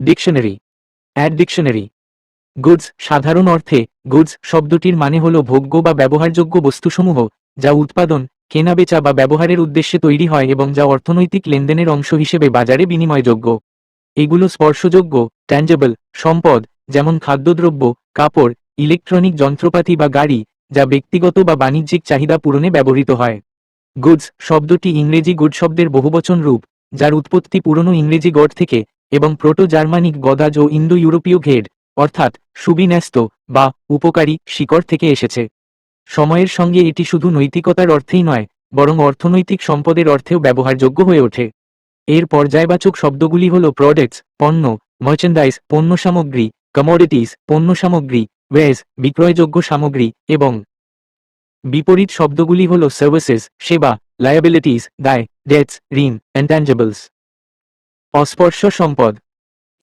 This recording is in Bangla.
ডিকশনারি অ্যাড ডিকশনারি গুডস সাধারণ অর্থে গুডস শব্দটির মানে হল ভোগ্য বা ব্যবহারযোগ্য বস্তুসমূহ, যা উৎপাদন কেনাবেচা বা ব্যবহারের উদ্দেশ্যে তৈরি হয় এবং যা অর্থনৈতিক লেনদেনের অংশ হিসেবে বাজারে বিনিময়যোগ্য। এগুলো স্পর্শযোগ্য ট্যাঞ্জেবল সম্পদ, যেমন খাদ্যদ্রব্য, কাপড় ইলেকট্রনিক যন্ত্রপাতি বা গাড়ি, যা ব্যক্তিগত বা বাণিজ্যিক চাহিদা পূরণে ব্যবহৃত হয়। গুডস শব্দটি ইংরেজি গুড শব্দের বহুবচন রূপ, যার উৎপত্তি পুরনো ইংরেজি গড় থেকে এবং প্রোটো জার্মানিক গদাজ ও ইন্দো ইউরোপীয় ঘেড অর্থাৎ সুবিন্যস্ত বা উপকারী শিকড় থেকে এসেছে। সময়ের সঙ্গে এটি শুধু নৈতিকতার অর্থেই নয়, বরং অর্থনৈতিক সম্পদের অর্থেও ব্যবহারযোগ্য হয়ে ওঠে। এর পর্যায়বাচক শব্দগুলি হল প্রোডাক্টস পণ্য মার্চেন্ডাইজ পণ্য সামগ্রী কমোডিটিস পণ্য সামগ্রী ওয়েজ বিক্রয়যোগ্য সামগ্রী এবং বিপরীত শব্দগুলি হল সার্ভিসেস সেবা লায়াবিলিটিস দায় ডেটস ঋণ ইন্ট্যাঞ্জেবলস অস্পর্শ সম্পদ।